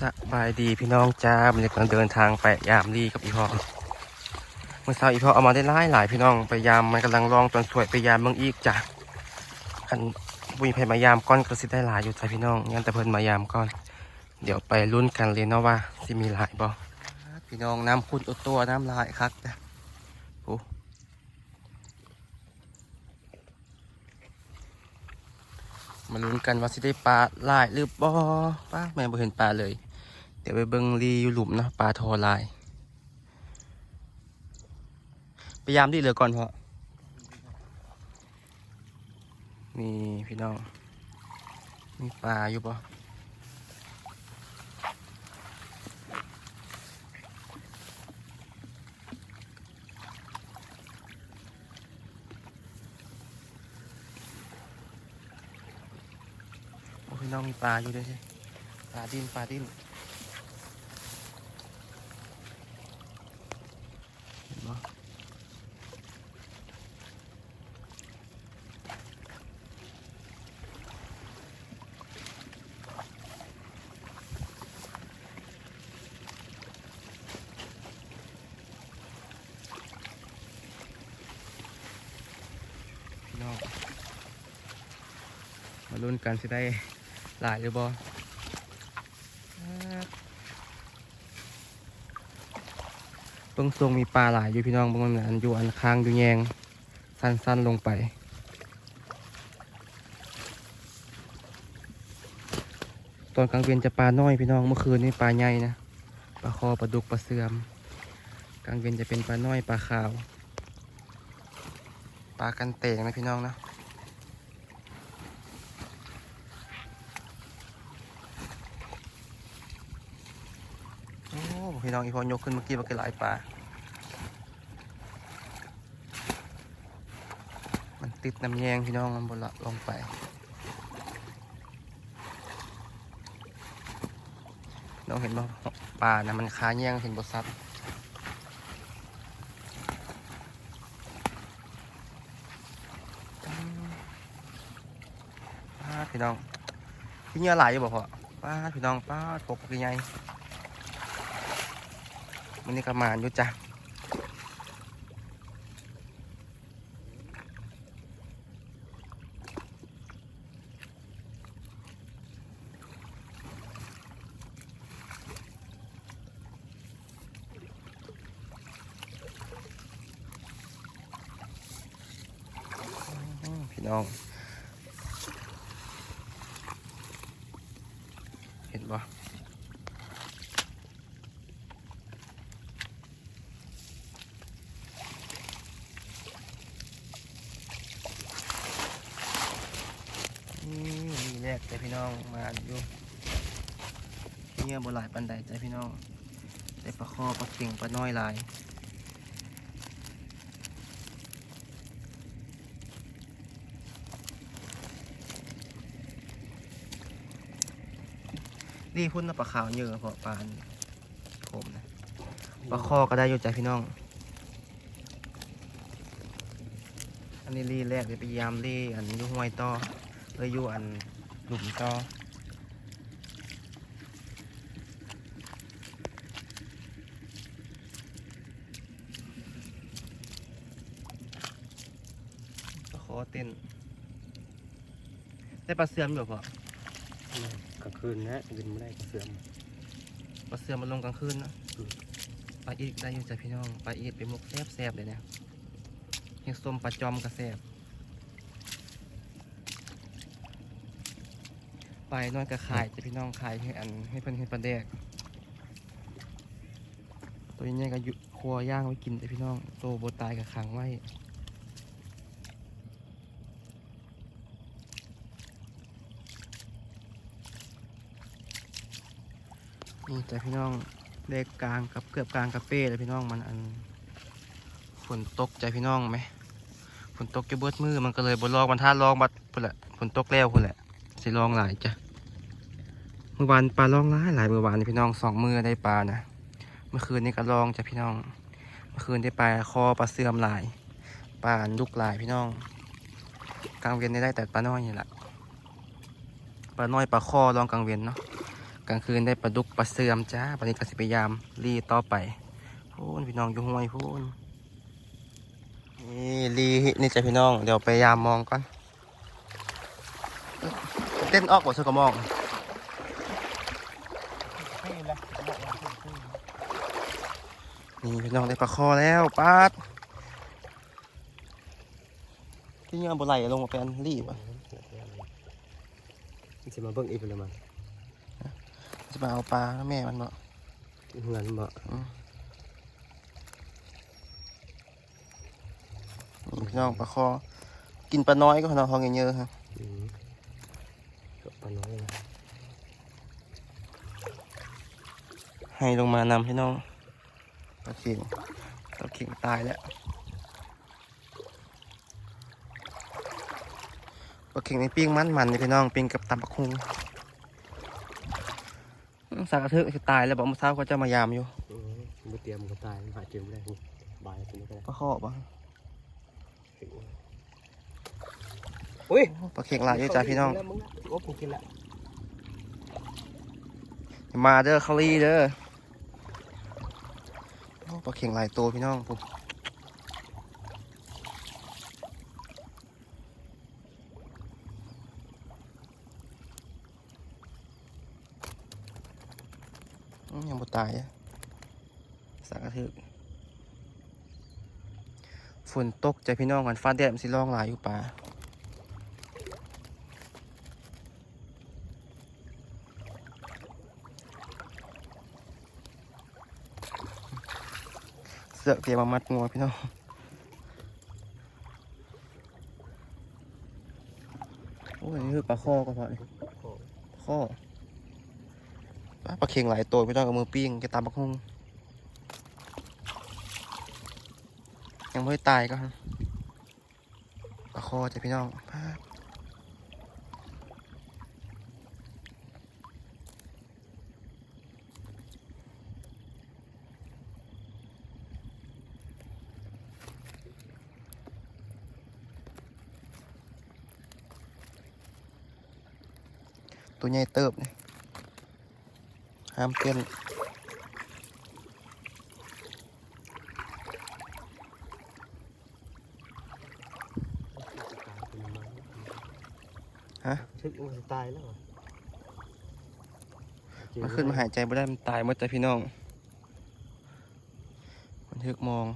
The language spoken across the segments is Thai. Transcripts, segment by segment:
สบายดีพี่น้องจ้ามันกำลังเดินทางไปยามรีกับอีพ่อเมื่อเช้าอีพ่อเอามาได้หลายหลายพี่น้องไปยามมันกำลังลองตอนสวยไปยามเมืองอีกจ้ะคันบุญเพมายามก้อนก็สิได้หลายอยู่จ้ะพี่น้องงั้นแต่เพิ่นมายามก้อน เดี๋ยวไปรุ่นกันเลยเนาะว่าสิมีหลายบ่พี่น้องน้ำขุ่นอุดตัวน้ำลายครับจ้ะโอ้มาลุ้นกันว่าสิได้ปลาหลายหรือบ่ป้าแม่บ่เห็นปลาเลย ดี๋ยวไปเบิ่งรีอยู่หลุมนะปลาทอลาย พยายามดีเหลือก่อนเพาะนี่พี่น้อง มีปลาอยู่ปะโอ้พี่น้องมีปลาอยู่ด้วยใช่ปลาดิ้นปลาดิ้นเห็นปะ พี่น้อง มาลุ้นกันสิได้หลายหรือบ่เบิ้งทรงมีปลาหลายอยู่พี่น้องเบิ้งมันอันอยู่อันค้างอยู่แยง สั้นๆลงไป ตอนกลางเวียนจะปลาน้อยพี่น้องเมื่อคืนนี่ปลาใหญ่นะปลาคอปลาดุกปลาเสื่อม กลางเวียนจะเป็นปลาน้อยปลาขาว ปลากันเตงนะพี่น้องนะโอ้ พี่น้องอีพอยกขึ้นเมื่อกี้มันก็หลายปลา มันติดน้ำแยงพี่น้องมันบนละลงไป น้องเห็นบ่ปลานะมันคาแยงเห็นบซัดป้าพี่น้องพี่เงี้ยหลายอยู่บ่พอป้าพี่น้องป้าดปกยังไง มันนี่กระมาอยู่จ้ะพี่น้อง เห็นปะนี่ มีแรกใจพี่น้องมาอยู่เงียบหลายปันไดใจพี่น้องแต่ปลาคอปลาเข่งปลาน้อยหลายนี่พุ่นนะปลาขาวเยอะเพราะปลาอันผมนะปลาคอก็ได้อยู่ใจพี่น้อง อันนี้รีแรกเลยพยายามรีอันอยูห้วยต่อเลยอยู่อัน หลุมต่อปลาคอเต้นได้ปลาเสื่อมอยู่เพราะกลางคืนนะยินไม่ได้กระเสื่อมปลาเสือมันลงกลางคืนเนอะปลาอีกได้อยู่จ้ะพี่น้องปลาอีกเป็นมุกแซ่บแซบๆเลยเนี่ยเฮียส้มปลาจอมกระแซบ ไปนอยกระขายจะพี่น้องขายให้อันให้เพิ่นเห็นปลาแดกตัวนี้ก็อยู่ครัวย่างไว้กินจ้ะพี่น้องโตโบตายกับขังไว้นี่จ้ะพี่น้องเลขกลางกับเกือบกลางกับเป้เลยพี่น้องมันอันฝนตกใจพี่น้องไหมฝนตกจะเบิดมือมันก็เลยบนลองมันท่าลองบัดพุ่นแหละฝนตกแล้วพุ่นแหละ ใสิลองหลายจ้ะเมื่อวานปลาลองหลายหลายเมื่อวานพี่น้องสองมือได้ปลานะเมื่อคืนนี้ก็ลองจ้ะพี่น้อง เมื่อคืนได้ปลาคอปลาเสื่อมหลายปลาลูกหลายพี่น้องกลางเวียนได้ได้แต่ปลาน้อยนี่แหละปลาน้อยปลาคอลองกลางเวียนเนาะกลางคืนได้ปลาดุกปลาเสื่อมจ้าวันนี้ก็สิพยายามรีต่อไปพูนพี่น้องอยู่ห้วยพูนนี่รีนี่จ้ะพี่น้องเดี๋ยวไปยามมองก่อน เต้นออกบ่สกมองให้ละนี่พี่น้องได้ปลาคอแล้วปาดที่ยังบ่ไหลลงมาเป็นรีบอะมันจะมาเบิ่งอีกเลยมันจะมาเอาปลาแล้วแม่มันเนาะเงินบ่นี่พี่น้องปลาคอ กินปลาน้อยก็พอเนาะคอเยอะๆฮะ อืมก็ปลาน้อยนะ ให้ลงมานำพี่น้องปลาเข่งปลาเข่งตายแล้วปลาเข่งในปิ้งมันมันนี่พี่น้องปิ้งกับตำบักคุงอืมสากกระเทึกจะตายแล้วบอกเมื่อเช้าเขาจะมายามอยู่อืมบ่เตรียมก็ตายหาเจอไม่ได้นี่บายตัวนี้ก็ได้ปลาข้อปะอุ้ยปลาเข่งหลายเยอะจ้าพี่น้องมึงนะโอ้กูกินละมาเด้อเขาลีเด้อโอ้ ปลาเข่งหลายตัวพี่น้องปุ๊บอืมยังบ่ตายอะสากกระทึกฝนตกใจพี่น้องกันฟ้าแดดมันสิร้องหลายอยู่ป่า สือกเตรียมมามัดงัวพี่น้องโอ้ยนี่คือปลาข้อก็พอนี่ข้อปลาปลาเค็งหลายตัวพี่น้องกับมือปิ้งจะตามปลาคงยังไม่ตายก็ปลาคอจ้ะพี่น้อง ตัวใหญ่เติบนี่ห้ามเต้นฮะชึกมันจะตายแล้วเหรอมันขึ้นมาหายใจไม่ได้มันตายหมดแต่พี่น้อง มันทึกมอง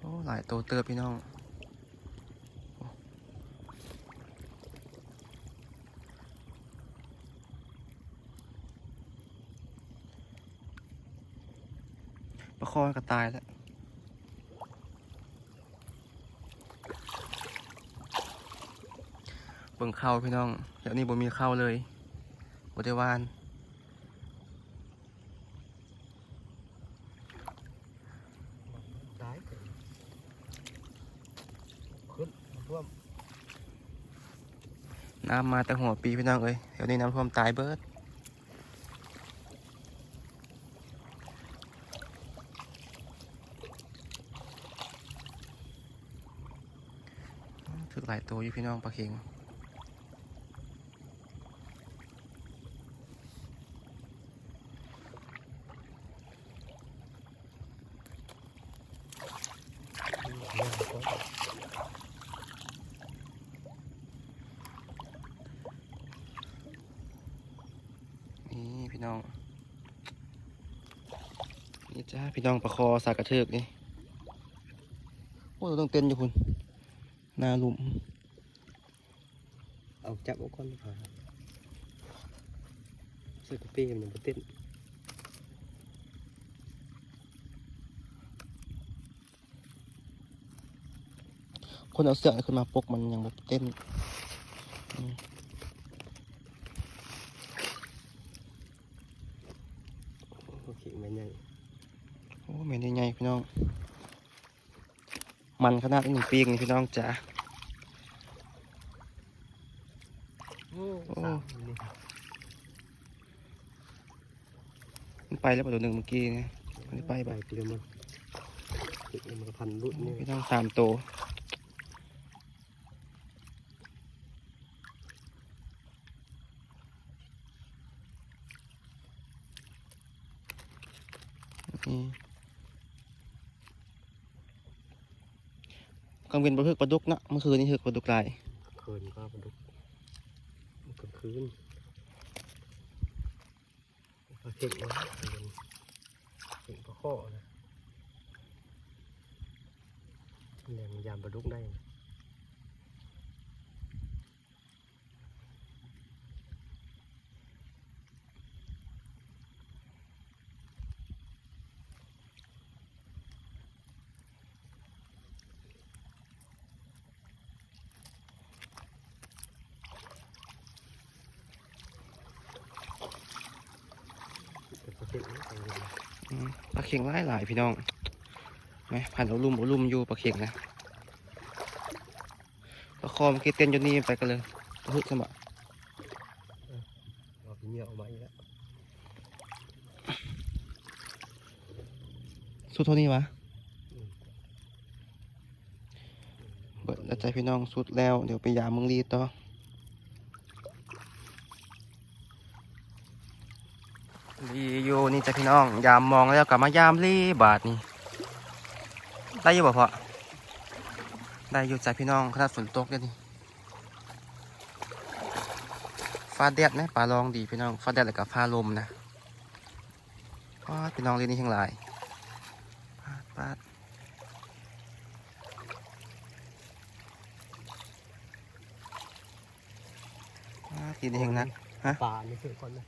โอ้หลายตัวเติบพี่น้อง ประคองก็ตายแล้วเบิ่งเข้าพี่น้อง เดี๋ยวนี้บ่มีเข้าเลยบ่ได้วาน ตายขึ้นท่วม น้ำมาแต่หัวปีพี่น้องเอ้ยเดี๋ยวนี้น้ำท่วมตายเบิดถึกหลายตัวอยู่พี่น้องปลาเค็ง นี่พี่น้อง นี่จ้าพี่น้องประคอสากระเทือกนี่โอ้เราต้องเต้นอยู่คุณนาลุม เอาจับเอาก้อนดีกว่าเสื้อกระเป้มันบ่เต้นคนเอาเสือขึ้นมาปกมันยังแบบเต้น โอเคมันยัง โอ้เมนใหญ่ๆพี่น้อง มันขนาดนี้ปีกนี่พี่น้องจ๋าโอ้โอ้สามนี่มันไปแล้วประตูหนึ่งเมื่อกี้นี่มันไปไปแบบเปลี่ยนมันคือมันก็พันรุ่นนี่พี่น้องสามตัวนี่ กังเวนปลาพึกปลาดุกเนาะเมื่อคืนนี้คือปลาดุกลายคืนก็ปลาดุกกลางคืนปลาเข็งนะเข็งปลาข้อนะแหล่งยามปลาดุกได้นะ เป็นปลาเข็งนะเป็น อืม ปลาเข่งหลายหลายๆพี่น้องไหมผ่านเอาลุ่มเอาลุ่มอยู่ปลาเข่งนะปลาคอมนกี้เต้นจนนี่ไปกันเลยปลาพึกสมบัติเราพี่เหนียวออกมาอีกแล้วสุดเท่านี้วะเบิดแล้วใจพี่น้องสุดแล้ว เดี๋ยวไปยามเมึงรีต่อ รีอยู่นี่จ้ะพี่น้อง ยามมองแล้วกลับมายามรีบาทนี่ได้อยู่บ่พอได้อยู่จ้ะพี่น้องขนาดฝนตกเลยนี่ฟ้าแดดนะป่าลองดีพี่น้องฟ้าแดดแล้วกับฟ้าลมนะว้าพี่น้องเรียนนี่ทั้งหลายปาดปาดปากินเองนักฮะปลานี่คือคนนะ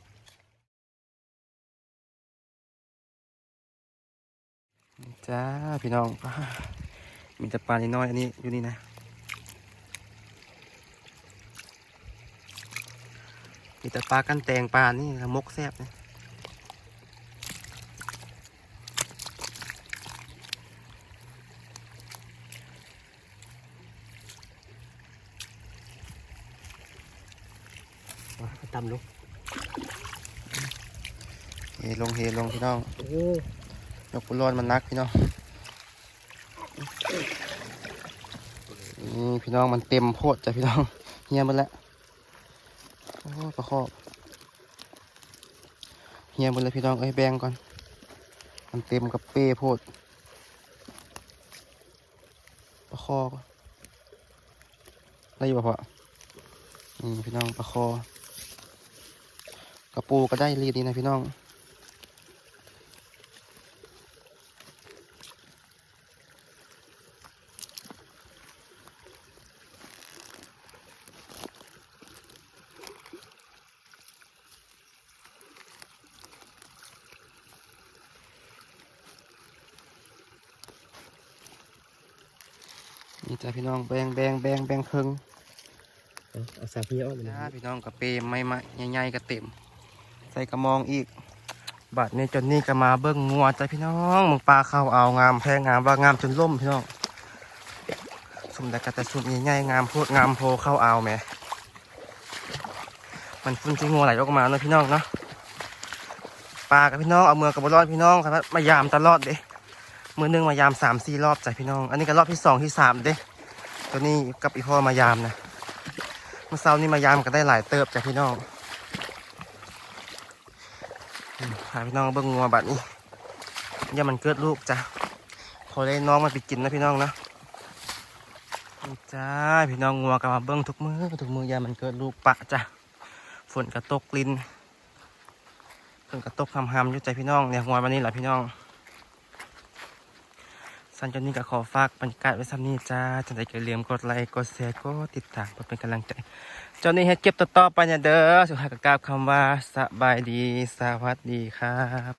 จ้าพี่น้องปาดมีแต่ปลานิดน้อยอันนี้อยู่นี่นะ มีแต่ปลากันแตงปลานี่ละมกแซบนะมาตำลูกเฮลงเฮลงพี่น้อง โอ้ ยกปุร้อนมันนักพี่น้องนี่พี่น้องมันเต็มโพดจ้ะพี่น้องเฮียหมดแล้วโอ้ประคอบเฮียหมดแล้วพี่น้องเอ้ยแบ่งก่อน มันเต็มกับเป้โพดประคอได้อยู่ป่ะพ่อนี่พี่น้องประคอกระปูก็ได้รีดนี่นะพี่น้อง นี่จ้ะพี่น้องแบ่งแบ่งแบ่งแบ่งครึ่งเอาเอาสาพี่อ้อมไปเลยจ้าพี่น้องกระเปมไม่มาใหญ่ๆกระเต็ม ใส่กระมองอีกบาดนี้จนนี่ก็มาเบิ้งงัวจ้ะพี่น้องมึงปลาเข้าเอางามแพงงามว่างามจนล่มพี่น้องสุ่มแต่กระแต่สุ่มใหญ่ๆงามโพดงามโพเข้าเอาแหมมันฟุ้นที่งัวไหลออกมาเนาะพี่น้องเนาะปลากับพี่น้องเอาเมือกับบรอดพี่น้องครับมายามตลอดเด้ มือหนึงมายามสามสี่รอบจ้ะพี่น้อง อันนี้ก็รอบที่สองที่สามเด้ ตัวนี้กับอีพ่อมายามนะเมื่อเช้านี้มายามก็ได้หลายเติบจากพี่น้องอืมพาพี่น้องเบิ้งงัวบัดนี้อย่ามันเกิดลูกจ้ะพอได้น้องมันไปกินนะพี่น้องนะจ้าพี่น้องงัวก็มาเบิ้งทุกมือทุกมือย่ามันเกิดลูกปะจ้ะฝนกระตกลินฝนกระตกหำๆอยู่ใจพี่น้องเนี่ยงัววันนี้แหละพี่น้อง สันจนนี้ก็ขอฝากบรรยากาศไว้ซ้ำนี้จ้าจันใจก็อย่าลืมกดไลค์กดแชร์กดติดตามเพื่อเป็นกำลังใจจนนี้เฮ็ดเก็บต่อๆไปเนี่ยเด้อสุขภายก็กล่าวคำว่าสบายดีสวัสดีครับ